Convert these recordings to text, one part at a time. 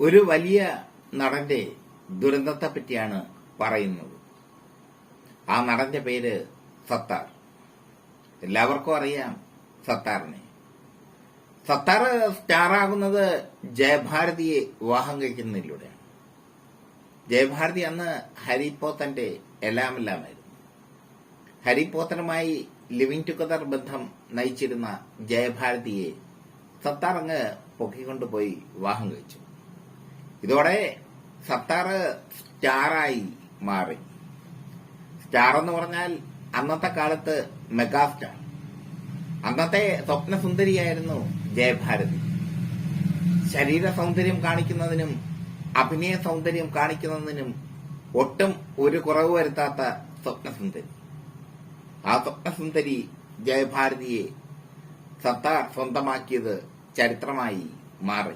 ഒരു വലിയ നടന്റെ ദുരന്തത്തെ പറ്റിയാണ് പറയുന്നത്. ആ നടന്റെ പേര് സത്താർ. എല്ലാവർക്കും അറിയാം സത്താറിനെ. സത്താർ സ്റ്റാറാകുന്നത് ജയഭാരതിയെ വിവാഹം കഴിക്കുന്നതിലൂടെയാണ്. ജയഭാരതി അന്ന് ഹരിപ്പോത്തന്റെ എല്ലാമെല്ലാമായിരുന്നു. ഹരിപ്പോത്തനുമായി ലിവിംഗ് ടുഗദർ ബന്ധം നയിച്ചിരുന്ന ജയഭാരതിയെ സത്താർ അങ്ങ് പൊക്കിക്കൊണ്ടുപോയി വിവാഹം കഴിച്ചു. ഇതോടെ സത്താർ സ്റ്റാറായി മാറി. സ്റ്റാർ എന്ന് പറഞ്ഞാൽ അന്നത്തെ കാലത്ത് മെഗാസ്റ്റാർ. അന്നത്തെ സ്വപ്നസുന്ദരിയായിരുന്നു ജയഭാരതി. ശരീര സൗന്ദര്യം കാണിക്കുന്നതിനും അഭിനയ സൗന്ദര്യം കാണിക്കുന്നതിനും ഒട്ടും ഒരു കുറവ് വരുത്താത്ത സ്വപ്നസുന്ദരി. ആ സ്വപ്നസുന്ദരി ജയഭാരതിയെ സത്താർ സ്വന്തമാക്കിയത് ചരിത്രമായി മാറി.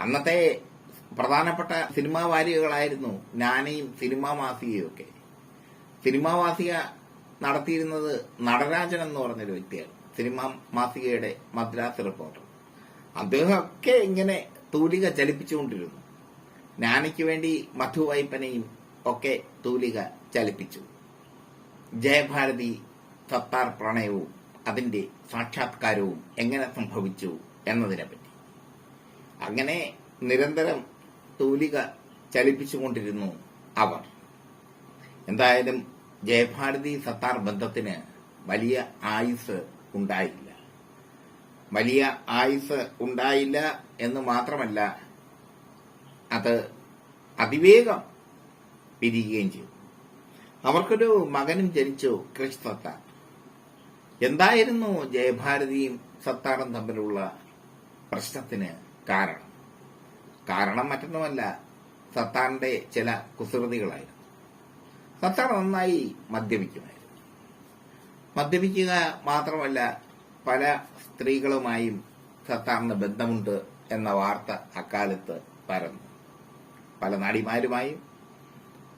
അന്നത്തെ പ്രധാനപ്പെട്ട സിനിമാ വാരികകളായിരുന്നു നാനയും സിനിമാ മാസികയും ഒക്കെ സിനിമാ മാസിക നടത്തിയിരുന്നത് നടരാജൻ എന്ന് പറഞ്ഞൊരു വ്യക്തിയാണ്. സിനിമാ മാസികയുടെ മദ്രാസ് റിപ്പോർട്ടർ. അദ്ദേഹമൊക്കെ ഇങ്ങനെ തൂലിക ചലിപ്പിച്ചുകൊണ്ടിരുന്നു. നാനയ്ക്ക് വേണ്ടി മധു വൈപ്പനയും ഒക്കെ തൂലിക ചലിപ്പിച്ചു. ജയഭാരതി സത്താർ പ്രണയവും അതിന്റെ സാക്ഷാത്കാരവും എങ്ങനെ സംഭവിച്ചു എന്നതിനെപ്പറ്റി. അങ്ങനെ നിരന്തരം തൂലിക ചലിപ്പിച്ചുകൊണ്ടിരുന്നു അവർ. എന്തായാലും ജയഭാരതി സത്താർ ബന്ധത്തിന് വലിയ ആയുസ് ഉണ്ടായില്ല. വലിയ ആയുസ് ഉണ്ടായില്ല എന്ന് മാത്രമല്ല അത് അതിവേഗം പിരിയുകയും ചെയ്തു. അവർക്കൊരു മകനും ജനിച്ചു ക്രിഷ് സത്താർ. എന്തായിരുന്നു ജയഭാരതിയും സത്താറും തമ്മിലുള്ള പ്രശ്നത്തിന് കാരണം? കാരണം മറ്റൊന്നുമല്ല സത്താറിന്റെ ചില കുസൃതികളായിരുന്നു. സത്താർ നന്നായി മദ്യപിക്കുമായിരുന്നു. മദ്യപിക്കുക മാത്രമല്ല പല സ്ത്രീകളുമായും സത്താറിന് ബന്ധമുണ്ട് എന്ന വാർത്ത അക്കാലത്ത് പരന്നു. പല നടിമാരുമായും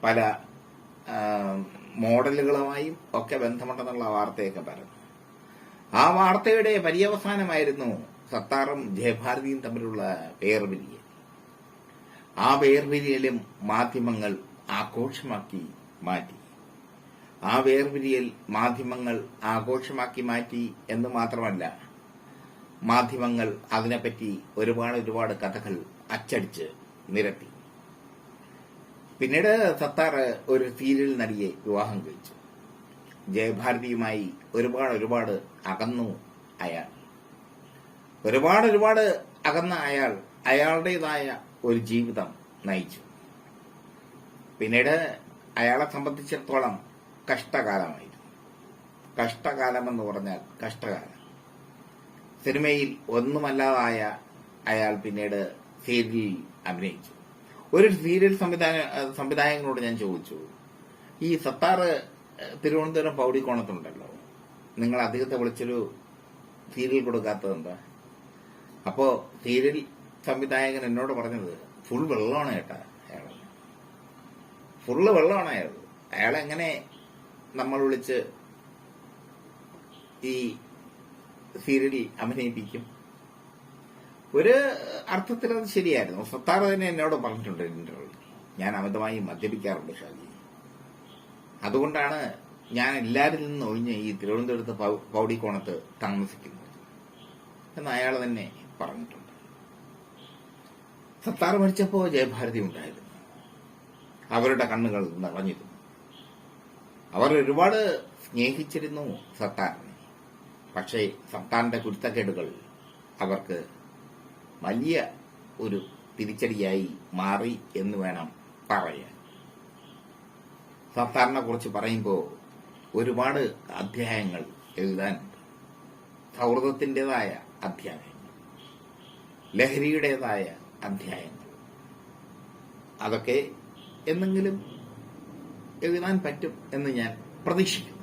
പല മോഡലുകളുമായും ഒക്കെ ബന്ധമുണ്ടെന്നുള്ള വാർത്തയൊക്കെ പരന്നു. ആ വാർത്തയുടെ പര്യവസാനമായിരുന്നു സത്താറും ജയഭാരതിയും തമ്മിലുള്ള വേർപിരിയൽ. ആ വേർപിരിയലും മാധ്യമങ്ങൾ ആഘോഷമാക്കി മാറ്റി. ആ വേർപിരിയൽ മാധ്യമങ്ങൾ ആഘോഷമാക്കി മാറ്റി എന്ന് മാത്രമല്ല മാധ്യമങ്ങൾ അതിനെപ്പറ്റി ഒരുപാട് ഒരുപാട് കഥകൾ അച്ചടിച്ച് നിരത്തി. പിന്നീട് സത്താർ ഒരു സീരിയൽ നടിയെ വിവാഹം കഴിച്ചു. ജയഭാരതിയുമായി ഒരുപാട് ഒരുപാട് അകന്നു അയാൾ. ഒരുപാട് ഒരുപാട് അകന്ന അയാൾ അയാളുടേതായ ഒരു ജീവിതം നയിച്ചു. പിന്നീട് അയാളെ സംബന്ധിച്ചിടത്തോളം കഷ്ടകാലമായിരുന്നു. കഷ്ടകാലം എന്ന് പറഞ്ഞാൽ കഷ്ടകാലം. സിനിമയിൽ ഒന്നുമല്ലാതായ അയാൾ പിന്നീട് സീരിയലിൽ അഭിനയിച്ചു. ഒരു സീരിയൽ സംവിധാന സംവിധായകനോട് ഞാൻ ചോദിച്ചു ഈ സത്താർ തിരുവനന്തപുരം പൗടിക്കോണത്തുണ്ടല്ലോ. നിങ്ങൾ അദ്ദേഹത്തെ വിളിച്ചൊരു സീരിയൽ കൊടുക്കാത്തത് എന്താ അപ്പോ സീരിയൽ സംവിധായകൻ എന്നോട് പറഞ്ഞത് ഫുൾ വെള്ളമാണ് കേട്ടാ അയാൾ ഫുള്ള് വെള്ളമാണ് അയാൾ അയാളെങ്ങനെ നമ്മൾ വിളിച്ച് ഈ സീരിയലിൽ അഭിനയിപ്പിക്കും? ഒരു അർത്ഥത്തിൽ അത് ശരിയായിരുന്നു. സത്താർ തന്നെ എന്നോട് പറഞ്ഞിട്ടുണ്ട് ഇന്റർവ്യൂവിൽ ഞാൻ അമിതമായി മദ്യപിക്കാറുണ്ട് ഷാജി. അതുകൊണ്ടാണ് ഞാൻ എല്ലാവരിൽ നിന്നും ഒഴിഞ്ഞ് ഈ തിരുവനന്തപുരത്ത് പൗടിക്കോണത്ത് താമസിക്കുന്നത് എന്ന് അയാൾ തന്നെ പറഞ്ഞിട്ടുണ്ട്. സത്താർ മരിച്ചപ്പോ ജയഭാരതി ഉണ്ടായിരുന്നു. അവരുടെ കണ്ണുകൾ നിറഞ്ഞിരുന്നു. അവർ ഒരുപാട് സ്നേഹിച്ചിരുന്നു സത്താറിനെ. പക്ഷേ സത്താറിന്റെ കുരുത്തക്കേടുകൾ അവർക്ക് വലിയ ഒരു തിരിച്ചടിയായി മാറി എന്ന് വേണം പറയാൻ. സത്താറിനെ കുറിച്ച് പറയുമ്പോൾ ഒരുപാട് അധ്യായങ്ങൾ എഴുതാനുണ്ട് സൗഹൃദത്തിന്റെതായ അധ്യായങ്ങൾ ലഹരിയുടേതായ അധ്യായങ്ങൾ അതൊക്കെ എന്നെങ്കിലും എഴുതാൻ പറ്റും എന്ന് ഞാൻ പ്രതീക്ഷിക്കുന്നു.